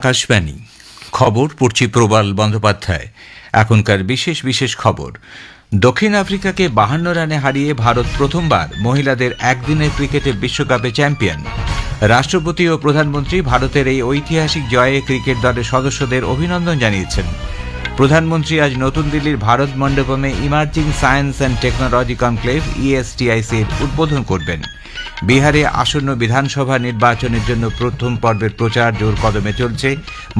আকাশবাণী। খবর, পড়ছি প্রবাল বন্দ্যোপাধ্যায়। এখনকার বিশেষ বিশেষ খবর। দক্ষিণ আফ্রিকাকে বাহান্ন রানে হারিয়ে ভারত প্রথমবার মহিলাদের একদিনের ক্রিকেটে বিশ্বকাপে চ্যাম্পিয়ন। রাষ্ট্রপতি ও প্রধানমন্ত্রী ভারতের এই ঐতিহাসিক জয়ে ক্রিকেট দলের সদস্যদের অভিনন্দন জানিয়েছেন। প্রধানমন্ত্রী আজ নতুন দিল্লির Bharat মণ্ডপমে emerging science and technology conclave, ইএসটিআইসির উদ্বোধন করবেন। বিহারে আসন্ন বিধানসভা নির্বাচনের জন্য প্রথম পর্বের প্রচার জোর কদমে চলছে।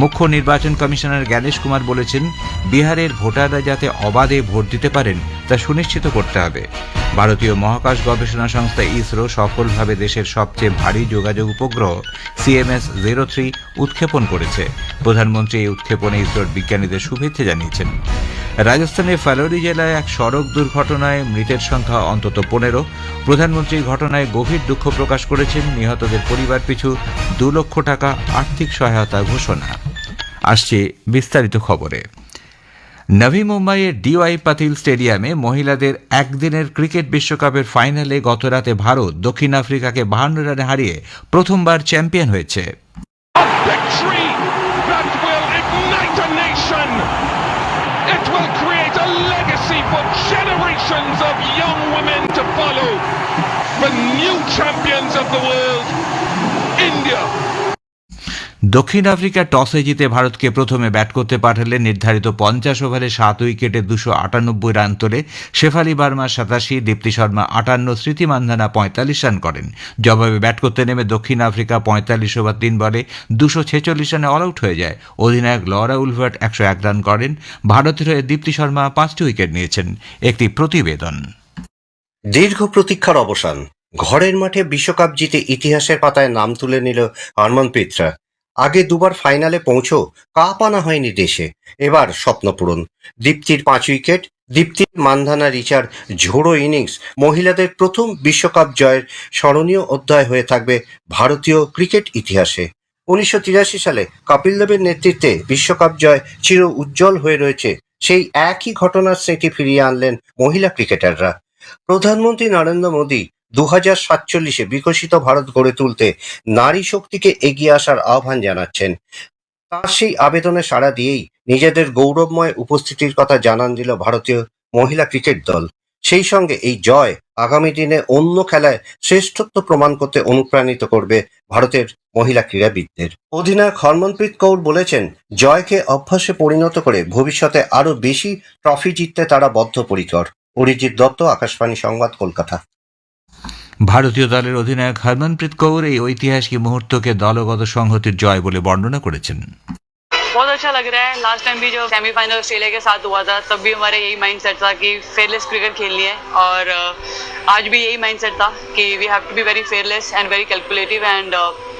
মুখ্য নির্বাচন কমিশনার জ্ঞানেশ কুমার বলেছেন, বিহারের ভোটাররা যাতে অবাধে ভোট দিতে পারেন, তা সুনিশ্চিত করতে হবে। ভারতীয় মহাকাশ গবেষণা সংস্থা ইসরো সফলভাবে দেশের সবচেয়ে ভারী যোগাযোগ উপগ্রহ সিএমএস জিরো থ্রি উৎক্ষেপণ করেছে। প্রধানমন্ত্রী এই উৎক্ষেপণে ইসরোর বিজ্ঞানীদের শুভেচ্ছা জানিয়েছেন। রাজস্থানের ফালোরি জেলায় এক সড়ক দুর্ঘটনায় মৃতের সংখ্যা অন্তত পনেরো। প্রধানমন্ত্রী ঘটনায় গভীর দুঃখ প্রকাশ করেছেন নিহতদের পরিবার পিছু দু লক্ষ টাকা আর্থিক সহায়তা ঘোষণা। আসছে বিস্তারিত খবরে। নভি মুম্বাইয়ের ডিওয়াই পাতিল স্টেডিয়ামে মহিলাদের একদিনের ক্রিকেট বিশ্বকাপের ফাইনালে গতরাতে ভারত দক্ষিণ আফ্রিকাকে বাহান্ন রানে হারিয়ে প্রথমবার চ্যাম্পিয়ন হয়েছে। Legacy for generations of young women to follow. The new champions of the world, India. দক্ষিণ আফ্রিকা টসে জিতে ভারতকে প্রথমে ব্যাট করতে পাঠালে নির্ধারিত পঞ্চাশ ওভারে সাত উইকেটে দুশো আটানব্বই রান তোলে শেফালি বার্মা সাতাশি, দীপ্তি শর্মা আটান্ন, স্মৃতি মান্ধানা পঁয়তাল্লিশ রান করেন। জবাবে ব্যাট করতে নেমে দক্ষিণ আফ্রিকা পঁয়তাল্লিশ ওভার তিন বলে দুশো ছেচল্লিশ রানে অল আউট হয়ে যায়। অধিনায়ক লরা উলভার্ট একশো এক রান করেন। ভারতের হয়ে দীপ্তি শর্মা পাঁচটি উইকেট নিয়েছেন। একটি প্রতিবেদন। দীর্ঘ প্রতীক্ষার অবসান। ঘরের মাঠে বিশ্বকাপ জিতে ইতিহাসের পাতায় নাম তুলে নিল হরমনপ্রীতরা আগে দুবার ফাইনালে পৌঁছো কাপ আনা হয়নি দেশে। এবার স্বপ্ন পূরণ। দীপ্তির পাঁচ উইকেট, দীপ্তির মান্ধানা রিচার ঝোড়ো ইনিংস, মহিলাদের প্রথম বিশ্বকাপ জয়ের স্মরণীয় অধ্যায় হয়ে থাকবে ভারতীয় ক্রিকেট ইতিহাসে। উনিশশো তিরাশি সালে কপিল দেবের নেতৃত্বে বিশ্বকাপ জয় চির উজ্জ্বল হয়ে রয়েছে, সেই একই ঘটনার স্মৃতি ফিরিয়ে আনলেন মহিলা ক্রিকেটাররা। প্রধানমন্ত্রী নরেন্দ্র মোদী দু হাজার সাতচল্লিশে বিকশিত ভারত গড়ে তুলতে নারী শক্তিকে এগিয়ে আসার আহ্বান জানাচ্ছেন। তার সেই আবেদনে সাড়া দিয়েই নিজেদের গৌরবময় উপস্থিতির কথা জানান দিল ভারতীয় মহিলা ক্রিকেট দল। সেই সঙ্গে এই জয় আগামী দিনে অন্য খেলায় শ্রেষ্ঠত্ব প্রমাণ করতে অনুপ্রাণিত করবে ভারতের মহিলা ক্রীড়াবিদদের। অধিনায়ক হরমনপ্রীত কৌর বলেছেন, জয়কে অভ্যাসে পরিণত করে ভবিষ্যতে আরও বেশি ট্রফি জিততে তারা বদ্ধপরিকর। অরিজিৎ দত্ত, আকাশবাণী সংবাদ, কলকাতা। ভারতীয় দলের অধিনায়ক হরমনপ্রীত কৌর এই ঐতিহাসিক মুহূর্তকে দলগত সংহতির জয় বলে বর্ণনা করেছেন बहुत अच्छा लग रहा है लास्ट टाइम भी जो सेमीफाइनल ऑस्ट्रेलिया के साथ हुआ था तब भी हमारा यही माइंडसेट था कि फेयरलेस क्रिकेट खेलनी है और uh, आज भी यही माइंडसेट था कि we have to be very fearless and very calculative and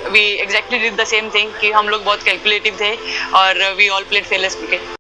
we exactly did the same thing कि हम लोग बहुत कैलकुलेटिव थे और we all played fearless cricket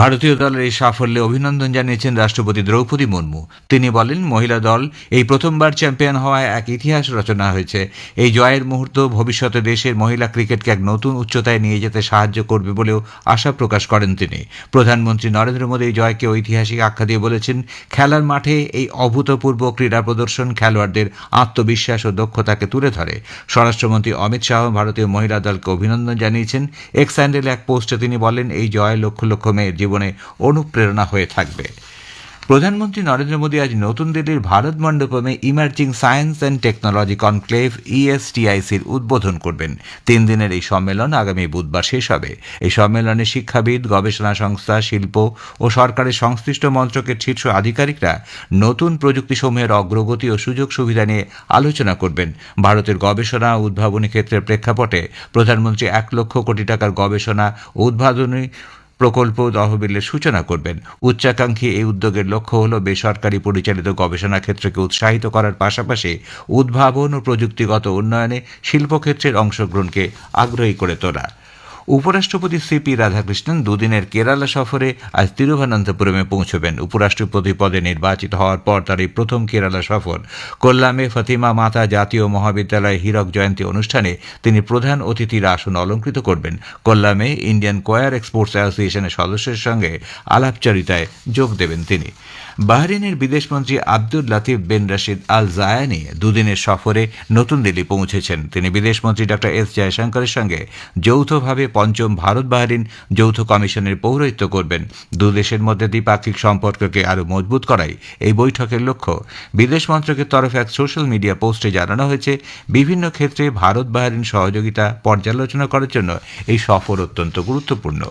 ভারতীয় দলের এই সাফল্যে অভিনন্দন জানিয়েছেন রাষ্ট্রপতি দ্রৌপদী মুর্মু। তিনি বলেন, মহিলা দল এই প্রথমবার চ্যাম্পিয়ন হওয়ায় এক ইতিহাস রচনা হয়েছে। এই জয়ের মুহূর্ত ভবিষ্যতে দেশের মহিলা ক্রিকেটকে এক নতুন উচ্চতায় নিয়ে যেতে সাহায্য করবে বলেও আশা প্রকাশ করেন তিনি। প্রধানমন্ত্রী নরেন্দ্র মোদী এই জয়কে ঐতিহাসিক আখ্যা দিয়ে বলেছেন, খেলার মাঠে এই অভূতপূর্ব ক্রীড়া প্রদর্শন খেলোয়াড়দের আত্মবিশ্বাস ও দক্ষতাকে তুলে ধরে। স্বরাষ্ট্রমন্ত্রী অমিত শাহ ভারতীয় মহিলা দলকে অভিনন্দন জানিয়েছেন। এক্স স্যান্ডেল এক পোস্টে তিনি বলেন, এই জয় লক্ষ লক্ষ মেয়ের জীবনে অনুপ্রেরণা হয়ে থাকবে। প্রধানমন্ত্রী নরেন্দ্র মোদী আজ নতুন দিল্লির Bharat মণ্ডপমে emerging science and technology conclave ইএসটিআইসির উদ্বোধন করবেন। তিন দিনের এই সম্মেলন আগামী বুধবার শেষ হবে। এই সম্মেলনে শিক্ষাবিদ, গবেষণা সংস্থা, শিল্প ও সরকারের সংশ্লিষ্ট মন্ত্রকের শীর্ষ আধিকারিকরা নতুন প্রযুক্তিসমূহের অগ্রগতি ও সুযোগ সুবিধা নিয়ে আলোচনা করবেন। ভারতের গবেষণা উদ্ভাবনী ক্ষেত্রের প্রেক্ষাপটে প্রধানমন্ত্রী এক লক্ষ কোটি টাকার গবেষণা ও উদ্ভাবনী প্রকল্প তহবিলের সূচনা করবেন। উচ্চাকাঙ্ক্ষী এই উদ্যোগের লক্ষ্য হল বেসরকারি পরিচালিত গবেষণা ক্ষেত্রকে উৎসাহিত করার পাশাপাশি উদ্ভাবন ও প্রযুক্তিগত উন্নয়নে শিল্পক্ষেত্রের অংশগ্রহণকে আগ্রহী করে তোলা। উপরাষ্ট্রপতি সিপি রাধাকৃষ্ণন দুদিনের কেরালা সফরে আজ তিরুবনন্তপুরমে পৌঁছবেন। উপরাষ্ট্রপতি পদে নির্বাচিত হওয়ার পর তার এই প্রথম কেরালা সফর। কল্যামে ফতিমা মাতা জাতীয় মহাবিদ্যালয় হীরক জয়ন্তী অনুষ্ঠানে তিনি প্রধান অতিথির আসন অলঙ্কৃত করবেন। কল্যামে ইন্ডিয়ান কোয়ার এক্সপোর্টস অ্যাসোসিয়েশনের সদস্যের সঙ্গে আলাপচারিতায় যোগ দেবেন তিনি। বাহরিনের বিদেশমন্ত্রী আব্দুল লাতিফ বিন রাশিদ আল জায়ানি দুদিনের সফরে নতুন দিল্লি পৌঁছেছেন। তিনি বিদেশমন্ত্রী ডক্টর এস জয়শঙ্করের সঙ্গে যৌথভাবে পঞ্চম ভারত বাহরিন যৌথ কমিশনের পৌরোহিত্য করবেন। দু দেশের মধ্যে দ্বিপাক্ষিক সম্পর্ককে আরও মজবুত করাই এই বৈঠকের লক্ষ্য। বিদেশ মন্ত্রকের তরফে এক সোশ্যাল মিডিয়া পোস্টে জানানো হয়েছে, বিভিন্ন ক্ষেত্রে ভারত বাহরিন সহযোগিতা পর্যালোচনা করার জন্য এই সফর অত্যন্ত গুরুত্বপূর্ণ।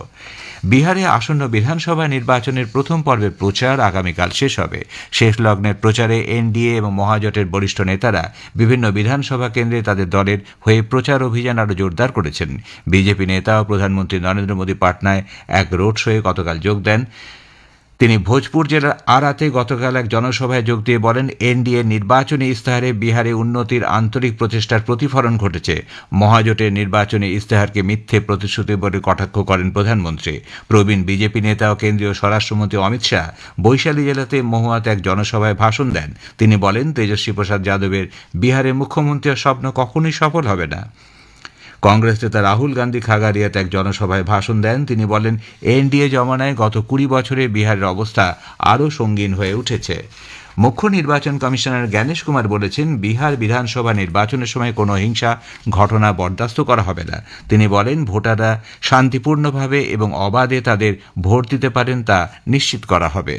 বিহারে আসন্ন বিধানসভা নির্বাচনের প্রথম পর্বের প্রচার আগামীকাল শেষ হবে। শেষ লগ্নের প্রচারে এনডিএ এবং মহাজোটের বরিষ্ঠ নেতারা বিভিন্ন বিধানসভা কেন্দ্রে তাদের দলের হয়ে প্রচার অভিযান আরও জোরদার করেছেন। বিজেপি নেতা ও প্রধানমন্ত্রী নরেন্দ্র মোদী পাটনায় এক রোড শোয়ে গতকাল যোগ দেন। তিনি ভোজপুর জেলার আরাতে গতকাল এক জনসভায় যোগ দিয়ে বলেন, এনডিএ নির্বাচনী ইস্তাহারে বিহারে উন্নতির আন্তরিক প্রচেষ্টার প্রতিফলন ঘটেছে। মহাজোটের নির্বাচনী ইস্তাহারকে মিথ্যে প্রতিশ্রুতি বলে কটাক্ষ করেন প্রধানমন্ত্রী। প্রবীণ বিজেপি নেতা ও কেন্দ্রীয় স্বরাষ্ট্রমন্ত্রী অমিত শাহ বৈশালী জেলাতে মহুয়াতে এক জনসভায় ভাষণ দেন। তিনি বলেন, তেজস্বী প্রসাদ যাদবের বিহারে মুখ্যমন্ত্রীর স্বপ্ন কখনোই সফল হবে না। কংগ্রেস নেতা রাহুল গান্ধী খাগারিয়াতে এক জনসভায় ভাষণ দেন। তিনি বলেন, এনডিএ জমানায় গত কুড়ি বছরে বিহারের অবস্থা আরও সঙ্গীন হয়ে উঠেছে। মুখ্য নির্বাচন কমিশনার জ্ঞানেশ কুমার বলেছেন, বিহার বিধানসভা নির্বাচনের সময় কোনো হিংসা ঘটনা বরদাস্ত করা হবে না। তিনি বলেন, ভোটাররা শান্তিপূর্ণভাবে এবং অবাধে তাদের ভোট দিতে পারেন তা নিশ্চিত করা হবে।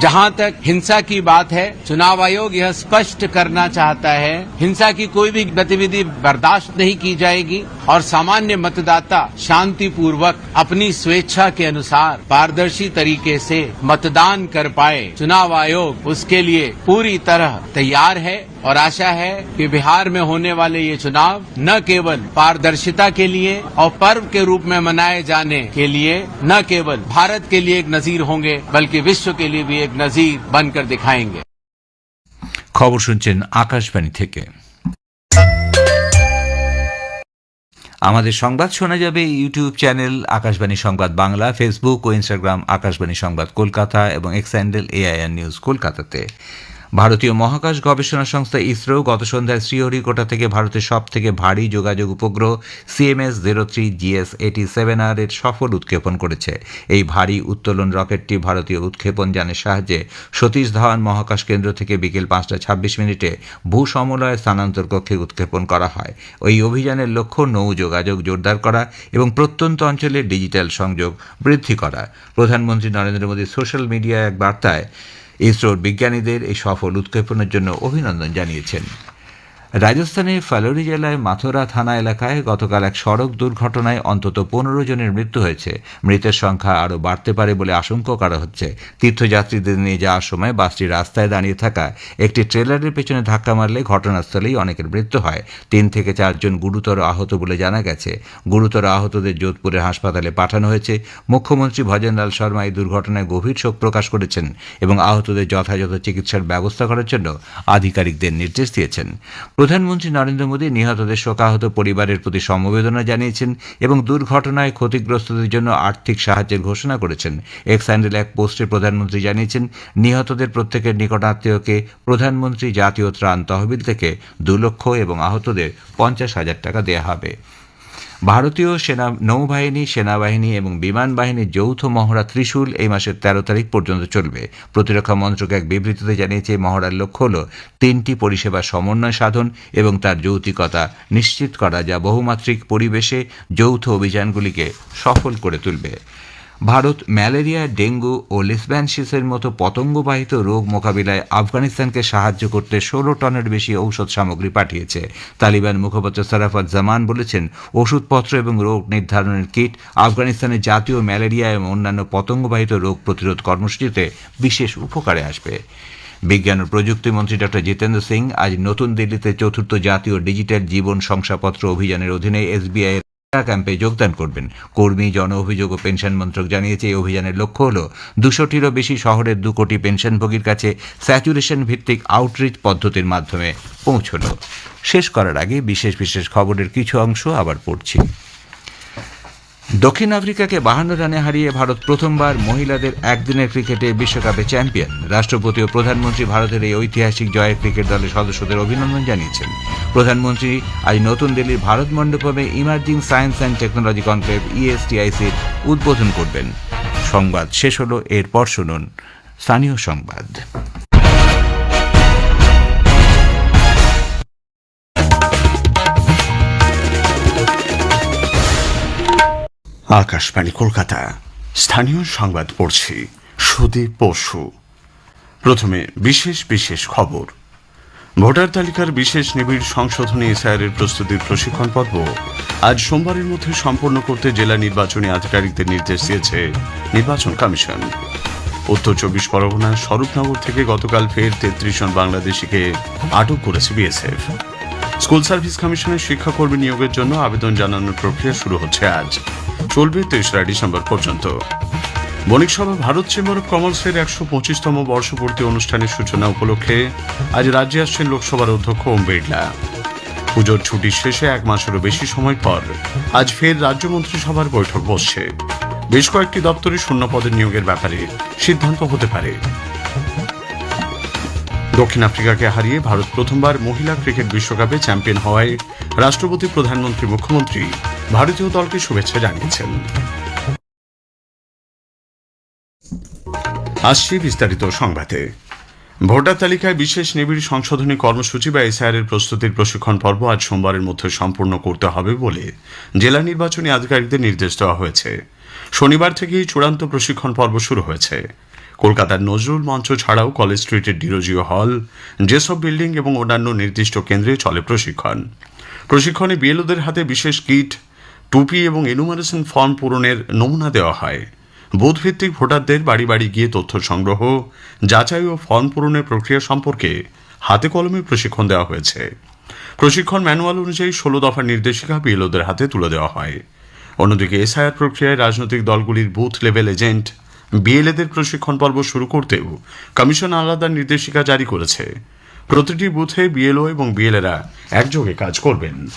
जहाँ तक हिंसा की बात है, चुनाव आयोग यह स्पष्ट करना चाहता है, हिंसा की कोई भी गतिविधि बर्दाश्त नहीं की जाएगी और सामान्य मतदाता शांतिपूर्वक अपनी स्वेच्छा के अनुसार पारदर्शी तरीके से मतदान कर पाए। चुनाव आयोग उसके लिए पूरी तरह तैयार है। और आशा है कि बिहार में होने वाले ये चुनाव न केवल पारदर्शिता के लिए और पर्व के रूप में मनाए जाने के लिए न केवल भारत के लिए एक नजीर होंगे बल्कि विश्व के लिए भी एक नजीर बनकर दिखाएंगे খবর শুনছেন আকাশবাণী থেকে আমাদের সংবাদ শোনা যাবে ইউটিউব চ্যানেল আকাশবাণী সংবাদ বাংলা ফেসবুক ও ইনস্টাগ্রাম আকাশবাণী সংবাদ কলকাতা এবং এক্স হ্যান্ডেল এআইআর নিউজ কলকাতাতে ভারতীয় মহাকাশ গবেষণা সংস্থা ইসরো গত সন্ধ্যায় শ্রীহরিকোটা থেকে ভারতের সব থেকে ভারী যোগাযোগ উপগ্রহ CMS zero three GSAT seven R এর সফল উৎক্ষেপণ করেছে। এই ভারী উত্তোলন রকেটটি ভারতীয় উৎক্ষেপণ যানের সাহায্যে সতীশ ধাওয়ান মহাকাশ কেন্দ্র থেকে বিকেল পাঁচটা ছাব্বিশ মিনিটে ভূ সমলয় স্থানান্তর কক্ষে উৎক্ষেপণ করা হয়। ওই অভিযানের লক্ষ্য নৌ যোগাযোগ জোরদার করা এবং প্রত্যন্ত অঞ্চলে ডিজিটাল সংযোগ বৃদ্ধি করা। প্রধানমন্ত্রী নরেন্দ্র মোদী সোশ্যাল মিডিয়ায় এক বার্তায় ইসরোর বিজ্ঞানীদের এই সফল উৎক্ষেপণের জন্য অভিনন্দন জানিয়েছেন। রাজস্থানের ফালোরি জেলায় মাথোরা থানা এলাকায় গতকাল এক সড়ক দুর্ঘটনায় অন্তত পনেরো জনের মৃত্যু হয়েছে। মৃতের সংখ্যা আরও বাড়তে পারে বলে আশঙ্কা করা হচ্ছে। তীর্থযাত্রীদের নিয়ে যাওয়ার সময় বাসটি রাস্তায় দাঁড়িয়ে থাকা একটি ট্রেলারের পেছনে ধাক্কা মারলে ঘটনাস্থলেই অনেকের মৃত্যু হয়। তিন থেকে চারজন গুরুতর আহত বলে জানা গেছে। গুরুতর আহতদের যোধপুরের হাসপাতালে পাঠানো হয়েছে। মুখ্যমন্ত্রী ভজনলাল শর্মা এই দুর্ঘটনায় গভীর শোক প্রকাশ করেছেন এবং আহতদের যথাযথ চিকিৎসার ব্যবস্থা করার জন্য আধিকারিকদের নির্দেশ দিয়েছেন। প্রধানমন্ত্রী নরেন্দ্র মোদী নিহতদের শোকাহত পরিবারের প্রতি সমবেদনা জানিয়েছেন এবং দুর্ঘটনায় ক্ষতিগ্রস্তদের জন্য আর্থিক সাহায্যের ঘোষণা করেছেন। এক্স স্যান্ডেল এক পোস্টে প্রধানমন্ত্রী জানিয়েছেন, নিহতদের প্রত্যেকের নিকটাত্মীয়কে প্রধানমন্ত্রী জাতীয় ত্রাণ তহবিল থেকে দু লক্ষ এবং আহতদের পঞ্চাশ হাজার টাকা দেওয়া হবে। ভারতীয় সেনা নৌবাহিনী, সেনাবাহিনী এবং বিমান বাহিনীর যৌথ মহড়া ত্রিশূল এই মাসের তেরো তারিখ পর্যন্ত চলবে। প্রতিরক্ষা মন্ত্রক এক বিবৃতিতে জানিয়েছে মহড়ার লক্ষ্য হল তিনটি পরিষেবা সমন্বয় সাধন এবং তার যৌতিকতা নিশ্চিত করা যা বহুমাত্রিক পরিবেশে যৌথ অভিযানগুলিকে সফল করে তুলবে। ভারত ম্যালেরিয়া, ডেঙ্গু ও লিসব্যানসিসের মতো পতঙ্গবাহিত রোগ মোকাবিলায় আফগানিস্তানকে সাহায্য করতে ষোলো টনের বেশি ঔষধ সামগ্রী পাঠিয়েছে। তালিবান মুখপাত্র সারাফত জামান বলেছেন, ওষুধপত্র এবং রোগ নির্ধারণের কিট আফগানিস্তানের জাতীয় ম্যালেরিয়া এবং অন্যান্য পতঙ্গবাহিত রোগ প্রতিরোধ কর্মসূচিতে বিশেষ উপকারে আসবে। বিজ্ঞান ও প্রযুক্তি মন্ত্রী ডক্টর জিতেন্দ্র সিং আজ নতুন দিল্লিতে চতুর্থ জাতীয় ডিজিটাল জীবন শংসাপত্র অভিযানের অধীনে এসবিআই ক্যাম্পে যোগদান করবেন। কর্মী, জন অভিযোগ ও পেনশন মন্ত্রক জানিয়েছে, এই অভিযানের লক্ষ্য হল দুশোটিরও বেশি শহরের দু কোটি পেনশনভোগীর কাছে স্যাচুরেশন ভিত্তিক আউটরিচ পদ্ধতির মাধ্যমে পৌঁছনো। শেষ করার আগে বিশেষ বিশেষ খবরের কিছু অংশ আবার পড়ছি। দক্ষিণ আফ্রিকাকে বাহান্ন রানে হারিয়ে ভারত প্রথমবার মহিলাদের একদিনের ক্রিকেটে বিশ্বকাপে চ্যাম্পিয়ন। রাষ্ট্রপতি ও প্রধানমন্ত্রী ভারতের এই ঐতিহাসিক জয়ে ক্রিকেট দলের সদস্যদের অভিনন্দন জানিয়েছেন। প্রধানমন্ত্রী আজ নতুন দিল্লির Bharat মণ্ডপমে emerging science and technology conclave ইএসটিআইসির উদ্বোধন করবেন। সংবাদ শেষ হলো, এরপর শুনুন স্থানীয় সংবাদ। আকাশবাণী, কলকাতা। স্থানীয় সংবাদ পড়ছি সুদীপ পশু প্রথমে বিশেষ বিশেষ খবর। ভোটার তালিকার বিশেষ নিবিড় সংশোধনী এসআইআরের প্রস্তুতির প্রশিক্ষণ পর্ব আজ সোমবারের মধ্যে সম্পন্ন করতে জেলা নির্বাচনী আধিকারিকদের নির্দেশ দিয়েছে নির্বাচন কমিশন। উত্তর চব্বিশ পরগনার স্বরূপনগর থেকে গতকাল ফের তেত্রিশ জন বাংলাদেশিকে আটক করেছে বিএসএফ। স্কুল সার্ভিস কমিশনের শিক্ষাকর্মী নিয়োগের জন্য আবেদন জানানোর প্রক্রিয়া শুরু হচ্ছে আজ। চলবে তেসরা ডিসেম্বর পর্যন্ত। বণিক সভা ভারত চেম্বার অব কমার্সের একশো পঁচিশতম বর্ষপূর্তি অনুষ্ঠানের সূচনা উপলক্ষে আজ রাজ্যে আসছেন লোকসভার অধ্যক্ষ ওম বিড়লা। পুজোর ছুটির শেষে এক মাসেরও বেশি সময় পর আজ ফের রাজ্য মন্ত্রিসভার বৈঠক বসছে। বেশ কয়েকটি দপ্তরে শূন্য পদের নিয়োগের ব্যাপারে সিদ্ধান্ত হতে পারে। দক্ষিণ আফ্রিকাকে হারিয়ে ভারত প্রথমবার মহিলা ক্রিকেট বিশ্বকাপে চ্যাম্পিয়ন হওয়ায় রাষ্ট্রপতি, প্রধানমন্ত্রী, মুখ্যমন্ত্রী ভারতীয় দলকে শুভেচ্ছা জানিয়েছেন। আসছি বিস্তারিত সংবাদে। ভোটার তালিকায় বিশেষ নিবিড় সংশোধনী কর্মসূচি বা এসআইআর এর প্রস্তুতির প্রশিক্ষণ পর্ব আজ সোমবারের মধ্যে সম্পূর্ণ করতে হবে বলে জেলা নির্বাচনী আধিকারিকদের নির্দেশ দেওয়া হয়েছে। শনিবার থেকেই চূড়ান্ত প্রশিক্ষণ পর্ব শুরু হয়েছে। কলকাতার নজরুল মঞ্চ ছাড়াও কলেজ স্ট্রিটের ডিরোজিও হল যেসব বিল্ডিং এবং অন্যান্য নির্দিষ্ট কেন্দ্রে চলে প্রশিক্ষণ। প্রশিক্ষণে বিএলওদের হাতে বিশেষ কিট, টুপি এবং এনুমারেশন ফর্ম পূরণের নমুনা দেওয়া হয়। বুথভিত্তিক ভোটারদের বাড়ি বাড়ি গিয়ে তথ্য সংগ্রহ, যাচাই ও ফর্ম পূরণের প্রক্রিয়া সম্পর্কে হাতে কলমে প্রশিক্ষণ দেওয়া হয়েছে। প্রশিক্ষণ ম্যানুয়াল অনুযায়ী ষোলো দফার নির্দেশিকা বিএলওদের হাতে তুলে দেওয়া হয়। অন্যদিকে এসআইআর প্রক্রিয়ায় রাজনৈতিক দলগুলির বুথ লেভেল এজেন্ট বিএলএদের প্রশিক্ষণ পর্ব শুরু করতেও কমিশন আলাদা নির্দেশিকা জারি করেছে। প্রতিটি বুথে বিএলও এবং বিএলএরা একযোগে কাজ করবেন।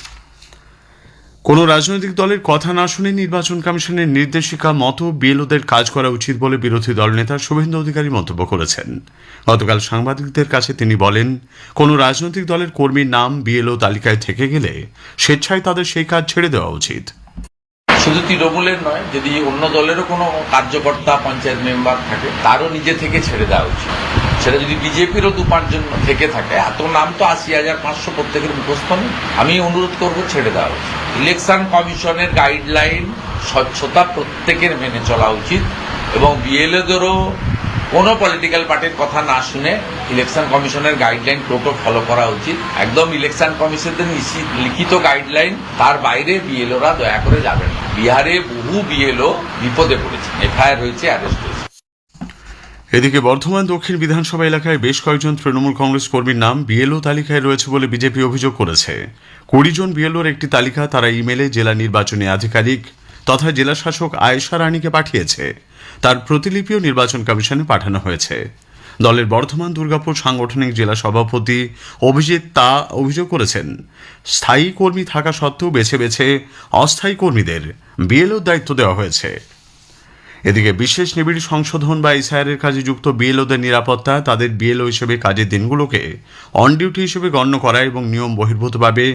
কোনো রাজনৈতিক দলের কথা না শুনে নির্বাচন কমিশনের নির্দেশিকা মতো বিএলওদের কাজ করা উচিত বলে বিরোধী দলনেতা শুভেন্দু অধিকারী মন্তব্য করেছেন। গতকাল সাংবাদিকদের কাছে তিনি বলেন, কোনো রাজনৈতিক দলের কর্মীর নাম বিএলও তালিকায় থেকে গেলে স্বেচ্ছায় তাদের সেই কাজ ছেড়ে দেওয়া উচিত। শুধু তৃণমূলের নয়, যদি অন্য দলেরও কোনো কার্যকর্তা, পঞ্চায়েত মেম্বার থাকে, তারও নিজে থেকে ছেড়ে দেওয়া উচিত। সেটা যদি বিজেপিরও দু পাঁচজন থেকে থাকে, এত নাম তো আশি হাজার পাঁচশো প্রত্যেকের মুখস্থ নেই। আমি অনুরোধ করব ছেড়ে দেওয়া উচিত। ইলেকশন কমিশনের গাইডলাইন স্বচ্ছতা প্রত্যেকের মেনে চলা উচিত এবং বিএলএদেরও কোনো পলিটিক্যাল পার্টির কথা না শুনে ইলেকশন কমিশনের গাইডলাইন টোটো ফলো করা উচিত। একদম ইলেকশন কমিশনের লিখিত গাইডলাইন, তার বাইরে বিএলওরা দয়া করে যাবেন না। বিহারে বহু বিএলও বিপদে পড়েছে এফআইআর হয়েছে অ্যারেস্ট হয়েছে। এদিকে বর্ধমান দক্ষিণ বিধানসভা এলাকায় বেশ কয়েকজন তৃণমূল কংগ্রেস কর্মীর নাম বিএলও তালিকায় রয়েছে বলে বিজেপি অভিযোগ করেছে। কুড়ি জন বিএলওর একটি তালিকা তারা ইমেলে জেলা নির্বাচনী আধিকারিক তথা জেলা শাসক আয়েশা রানীকে পাঠিয়েছে। তার প্রতিলিপিও নির্বাচন কমিশনে পাঠানো হয়েছে। দলের বর্ধমান দুর্গাপুর সাংগঠনিক জেলা সভাপতি অভিজিৎ তা অভিযোগ করেছেন। স্থায়ী কর্মী থাকা সত্ত্বেও বেছে বেছে অস্থায়ী কর্মীদের বিএলওর দায়িত্ব দেওয়া হয়েছে। এদিকে বিশেষ নিবিড় সংশোধন বা এসআইআরের কাজে যুক্ত বিএলওদের নিরাপত্তা তাদের বিএলও হিসেবে কাজের দিনগুলোকে অন ডিউটি হিসেবে গণ্য করা এবং নিয়ম বহির্ভূতভাবে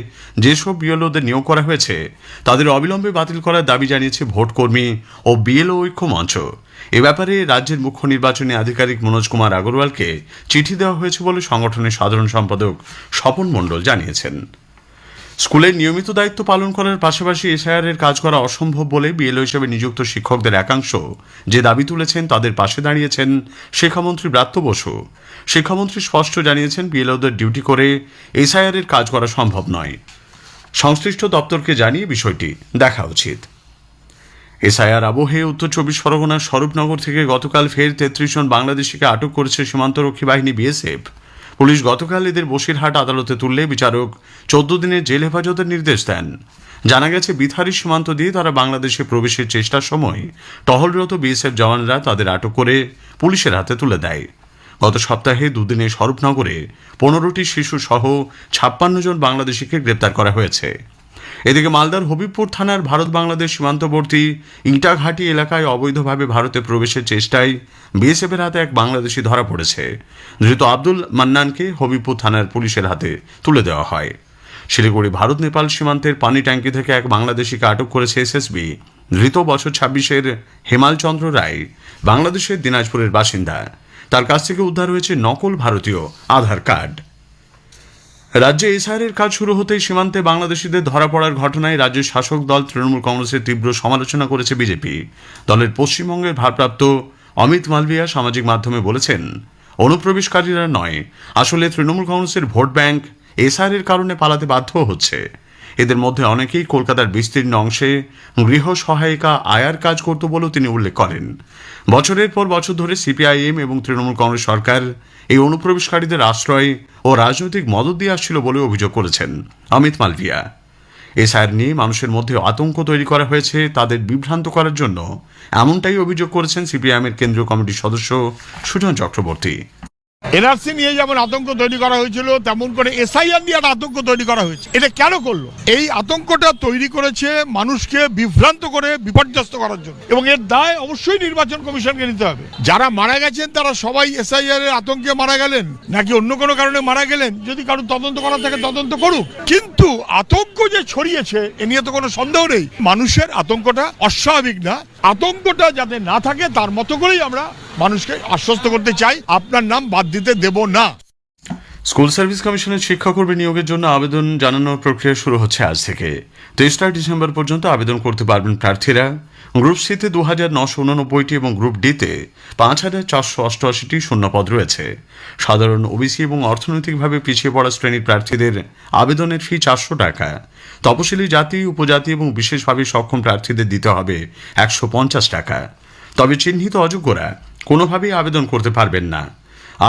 যেসব বিএলওদের নিয়োগ করা হয়েছে, তাদের অবিলম্বে বাতিল করার দাবি জানিয়েছে ভোটকর্মী ও বিএলও ঐক্য মঞ্চ এ ব্যাপারে রাজ্যের মুখ্য নির্বাচনী আধিকারিক মনোজ কুমার আগরওয়ালকে চিঠি দেওয়া হয়েছে বলে সংগঠনের সাধারণ সম্পাদক স্বপন মণ্ডল জানিয়েছেন। স্কুলের নিয়মিত দায়িত্ব পালন করার পাশাপাশি এসআইআর এর কাজ করা অসম্ভব বলে বিএলও হিসেবে নিযুক্ত শিক্ষকদের একাংশ যে দাবি তুলেছেন তাদের পাশে দাঁড়িয়েছেন শিক্ষামন্ত্রী ব্রাত্য বসু। শিক্ষামন্ত্রী স্পষ্ট জানিয়েছেন, বিএলওদের ডিউটি করে এসআইআর এর কাজ করা সম্ভব নয়। সংশ্লিষ্ট দপ্তরকে জানিয়ে বিষয়টি দেখা উচিত। এসআইআর আবহে উত্তর চব্বিশ পরগনার স্বরূপনগর থেকে গতকাল ফের তেত্রিশ জন বাংলাদেশিকে আটক করেছে সীমান্তরক্ষী বাহিনী বিএসএফ। পুলিশ গতকাল এদের বসিরহাট আদালতে তুললে বিচারক চোদ্দ দিনের জেল হেফাজতের নির্দেশ দেন। জানা গেছে বিথারি সীমান্ত দিয়ে তারা বাংলাদেশে প্রবেশের চেষ্টার সময় টহলরত বিএসএফ জওয়ানরা তাদের আটক করে পুলিশের হাতে তুলে দেয়। গত সপ্তাহে দুদিনে স্বরূপনগরে পনেরোটি শিশু সহ ছাপ্পান্ন জন বাংলাদেশিকে গ্রেপ্তার করা হয়েছে। এদিকে মালদার হবিবপুর থানার ভারত বাংলাদেশ সীমান্তবর্তী ইটাঘাটি এলাকায় অবৈধভাবে ভারতে প্রবেশের চেষ্টায় বিএসএফের হাতে এক বাংলাদেশি ধরা পড়েছে। ধৃত আব্দুল মান্নানকে হবিবপুর থানার পুলিশের হাতে তুলে দেওয়া হয়। শিলিগুড়ি, ভারত, নেপাল সীমান্তের পানি ট্যাঙ্কি থেকে এক বাংলাদেশিকে আটক করেছে এসএসবি। ধৃত বছর ছাব্বিশের হেমালচন্দ্র রায়, বাংলাদেশের দিনাজপুরের বাসিন্দা। তার কাছ থেকে উদ্ধার হয়েছে নকল ভারতীয় আধার কার্ড। রাজ্যে এসআইআরের কাজ শুরু হতেই সীমান্তে বাংলাদেশিদের ধরা পড়ার ঘটনায় রাজ্যের শাসক দল তৃণমূল কংগ্রেসের তীব্র সমালোচনা করেছে বিজেপি। দলের পশ্চিমবঙ্গের ভারপ্রাপ্ত অমিত মালভিয়া সামাজিক মাধ্যমে বলেছেন, অনুপ্রবেশকারীরা নয়। আসলে তৃণমূল কংগ্রেসের ভোট ব্যাংক এসআইআরের কারণে পালাতে বাধ্য হচ্ছে। এদের মধ্যে অনেকেই কলকাতার বিস্তীর্ণ অংশে গৃহ সহায়িকা আয়ার কাজ করত বলেও তিনি উল্লেখ করেন। বছরের পর বছর ধরে সিপিআইএম এবং তৃণমূল কংগ্রেস সরকার এই অনুপ্রবেশকারীদের আশ্রয় ও রাজনৈতিক মদত দিয়ে আসছিল বলে অভিযোগ করেছেন অমিত মালভিয়া। এসআইআর নিয়ে মানুষের মধ্যে আতঙ্ক তৈরি করা হয়েছে, তাদের বিভ্রান্ত করার জন্য। এমনটাই অভিযোগ করেছেন সিপিআইএমের কেন্দ্রীয় কমিটির সদস্য সুজন চক্রবর্তী। এনআরসি নিয়ে যেমন আতঙ্ক তৈরি করা হয়েছিল, তেমন করে এসআইআর নিয়ে একটা আতঙ্ক তৈরি করা হয়েছে। এটা কেন করল? এই আতঙ্কটা তৈরি করেছে মানুষকে বিভ্রান্ত করে, বিপর্যস্ত করার জন্য। এবং এর দায় অবশ্যই নির্বাচন কমিশনকে নিতে হবে। যারা মারা গেছেন, তারা সবাই এসআইআর এর আতঙ্কে মারা গেলেন, নাকি অন্য কোনো কারণে মারা গেলেন? যদি কারও তদন্ত করা থাকে, তদন্ত করুক। কিন্তু আতঙ্ক যে ছড়িয়েছে, এ নিয়ে তো কোনো সন্দেহ নেই। মানুষের আতঙ্কটা অস্বাভাবিক না। আতঙ্কটা যাতে না থাকে, তার মতো করেই আমরা মানুষকে আশ্বস্ত করতে চাই, আপনার নাম বাদ দিতে দেব না। স্কুল সার্ভিস কমিশনের শিক্ষাকর্মী নিয়োগের জন্য আবেদন জানানোর প্রক্রিয়া শুরু হচ্ছে আজ থেকে। তেইশটা ডিসেম্বর পর্যন্ত আবেদন করতে পারবেন প্রার্থীরা। গ্রুপ সিতে দু হাজার নশো উননব্বইটি এবং গ্রুপ ডিতে পাঁচ হাজার চারশো অষ্টআশিটি শূন্যপদ রয়েছে। সাধারণ ওবিসি এবং অর্থনৈতিকভাবে পিছিয়ে পড়া শ্রেণির প্রার্থীদের আবেদনের ফি চারশো টাকা। তপশিলি জাতি, উপজাতি এবং বিশেষভাবে সক্ষম প্রার্থীদের দিতে হবে একশো পঞ্চাশ টাকা। তবে চিহ্নিত অযোগ্যরা কোনোভাবেই আবেদন করতে পারবেন না।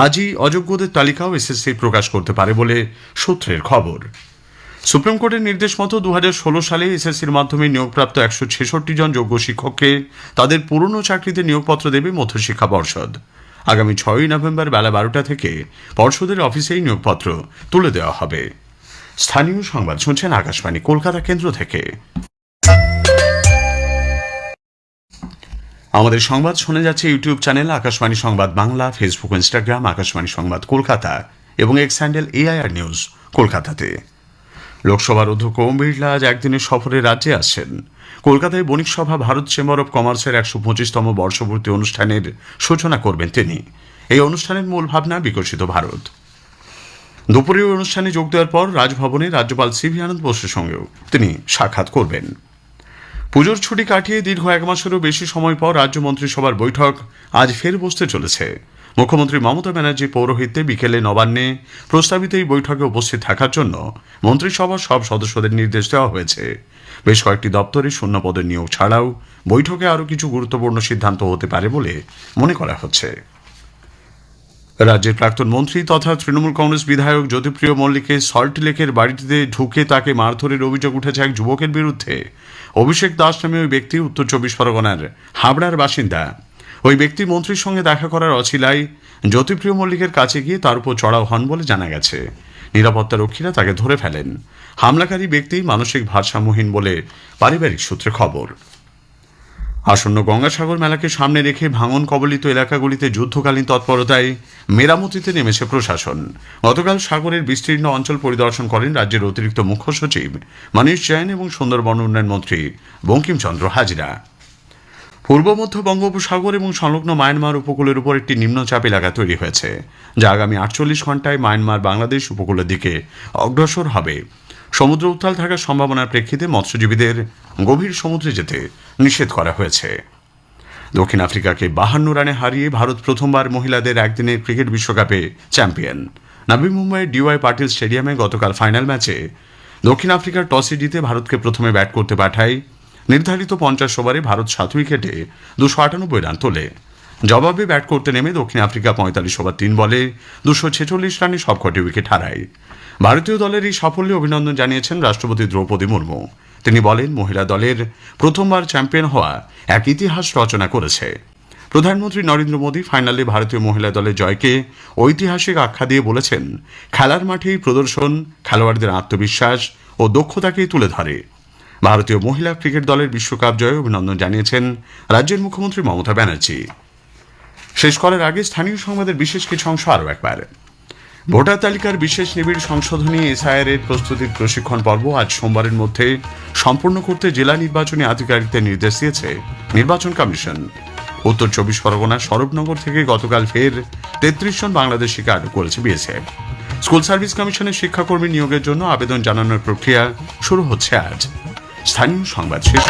আজই অযোগ্যদের তালিকাও এসএসসি প্রকাশ করতে পারে বলে সূত্রের খবর। সুপ্রিম কোর্টের নির্দেশ মতো দু সালে এসএসসির মাধ্যমে নিয়োগপ্রাপ্ত একশো ছেষট্টি জন যোগ্য শিক্ষককে তাদের পুরনো চাকরিতে নিয়োগপত্র দেবে মধ্যশিক্ষা পর্ষদ। আগামী ছয়ই নভেম্বর বেলা বারোটা থেকে পর্ষদের অফিসেই নিয়োগপত্র তুলে দেওয়া হবে। স্থানীয় সংবাদ শুনছেন আকাশবাণী, কলকাতা কেন্দ্র থেকে। আমাদের সংবাদ শোনা যাচ্ছে ইউটিউব চ্যানেল আকাশবাণী সংবাদ বাংলা ফেসবুক ইনস্টাগ্রাম আকাশবাণী সংবাদ কলকাতা এবং এক্স হ্যান্ডেল এআইআর নিউজ কলকাতাতে। লোকসভার অধ্যক্ষ ওম বিড়লা আজ একদিনের সফরে রাজ্যে আসছেন। কলকাতায় বণিক সভা, ভারত চেম্বার অব কমার্সের একশো পঁচিশতম বর্ষপূর্তি অনুষ্ঠানের সূচনা করবেন তিনি। এই অনুষ্ঠানের মূল ভাবনা বিকশিত ভারত। দুপুরে অনুষ্ঠানে যোগ দেওয়ার পর রাজভবনে রাজ্যপাল সিভি আনন্দ বোসের সঙ্গেও তিনি সাক্ষাৎ করবেন। পুজোর ছুটি কাটিয়ে দীর্ঘ এক মাসেরও বেশি সময় পর রাজ্য মন্ত্রিসভার বৈঠক আজ ফের বসতে চলেছে। মুখ্যমন্ত্রী মমতা ব্যানার্জি, পৌরোহিত্যে বিকেলে নবান্নে প্রস্তাবিত এই বৈঠকে উপস্থিত থাকার জন্য মন্ত্রিসভার সব সদস্যদের নির্দেশ দেওয়া হয়েছে। বেশ কয়েকটি দপ্তরে শূন্য পদের নিয়োগ ছাড়াও বৈঠকে আরও কিছু গুরুত্বপূর্ণ সিদ্ধান্ত হতে পারে বলে মনে করা হচ্ছে। রাজ্যের প্রাক্তন মন্ত্রী তথা তৃণমূল কংগ্রেস বিধায়ক জ্যোতিপ্রিয় মল্লিকের সল্ট লেকের বাড়িটিতে ঢুকে তাকে মারধরের অভিযোগ উঠেছে এক যুবকের বিরুদ্ধে। অভিষেক দাস নামে ওই ব্যক্তি উত্তর চব্বিশ পরগনার হাবড়ার বাসিন্দা। ওই ব্যক্তি মন্ত্রীর সঙ্গে দেখা করার অছিলাই জ্যোতিপ্রিয় মল্লিকের কাছে গিয়ে তার উপর চড়াও হন বলে জানা গেছে। নিরাপত্তা রক্ষীরা তাকে ধরে ফেলেন। হামলাকারী ব্যক্তি মানসিক ভারসাম্যহীন বলে পারিবারিক সূত্রে খবর। আসন্ন গঙ্গাসাগর মেলাকে সামনে রেখে ভাঙন কবলিত এলাকাগুলিতে যুদ্ধকালীন তৎপরতায় মেরামতিতে নেমেছে প্রশাসন। গতকাল সাগরের বিস্তীর্ণ অঞ্চল পরিদর্শন করেন রাজ্যের অতিরিক্ত মুখ্য সচিব মানিশ জৈন এবং সুন্দরবন উন্নয়ন মন্ত্রী বঙ্কিমচন্দ্র হাজরা। পূর্ব মধ্য বঙ্গোপসাগর এবং সংলগ্ন মায়ানমার উপকূলের উপর একটি নিম্নচাপ এলাকা তৈরি হয়েছে, যা আগামী আটচল্লিশ ঘন্টায় মায়ানমার বাংলাদেশ উপকূলের দিকে অগ্রসর হবে। সমুদ্র উত্তাল থাকার সম্ভাবনার প্রেক্ষিতে মৎস্যজীবীদের গভীর সমুদ্রে যেতে নিষেধ করা হয়েছে। দক্ষিণ আফ্রিকাকে বাহান্ন রানে হারিয়ে ভারত প্রথমবার মহিলাদের একদিনের ক্রিকেট বিশ্বকাপে চ্যাম্পিয়ন। নবী মুম্বাইয়ের ডিওয়াই পাটিল স্টেডিয়ামে গতকাল ফাইনাল ম্যাচে দক্ষিণ আফ্রিকার টসে জিতে ভারতকে প্রথমে ব্যাট করতে পাঠায়। নির্ধারিত পঞ্চাশ ওভারে ভারত সাত উইকেটে দুশো আটানব্বই রান তোলে। জবাবে ব্যাট করতে নেমে দক্ষিণ আফ্রিকা পঁয়তাল্লিশ ওভার তিন বলে দুশো ছেচল্লিশ রানে সবকটি উইকেট হারায়। ভারতীয় দলের এই সাফল্যে অভিনন্দন জানিয়েছেন রাষ্ট্রপতি দ্রৌপদী মুর্মু। তিনি বলেন, মহিলা দলের প্রথমবার চ্যাম্পিয়ন হওয়া এক ইতিহাস রচনা করেছে। প্রধানমন্ত্রী নরেন্দ্র মোদী ফাইনালে ভারতীয় মহিলা দলের জয়কে ঐতিহাসিক আখ্যা দিয়ে বলেছেন, খেলার মাঠেই প্রদর্শন খেলোয়াড়দের আত্মবিশ্বাস ও দক্ষতাকেই তুলে ধরে। ভারতীয় মহিলা ক্রিকেট দলের বিশ্বকাপ জয়ে অভিনন্দন জানিয়েছেন রাজ্যের মুখ্যমন্ত্রী মমতা ব্যানার্জি। শেষ করার আগে স্থানীয় সংবাদের বিশেষ কিছু অংশ আরও একবার। ভোটার তালিকার বিশেষ নিবিড় সংশোধনী এসআইআর এর প্রস্তুতির প্রশিক্ষণ পর্ব আজ সোমবারের মধ্যে সম্পূর্ণ করতে জেলা নির্বাচনী আধিকারিকদের নির্দেশ দিয়েছে নির্বাচন কমিশন। উত্তর চব্বিশ পরগনা সরবনগর থেকে গতকাল ফের তেত্রিশ জন বাংলাদেশিকে আটক করেছে বিএসএফ। স্কুল সার্ভিস কমিশনের শিক্ষাকর্মী নিয়োগের জন্য আবেদন জানানোর প্রক্রিয়া শুরু হচ্ছে আজ। স্থানীয় সংবাদ শেষ।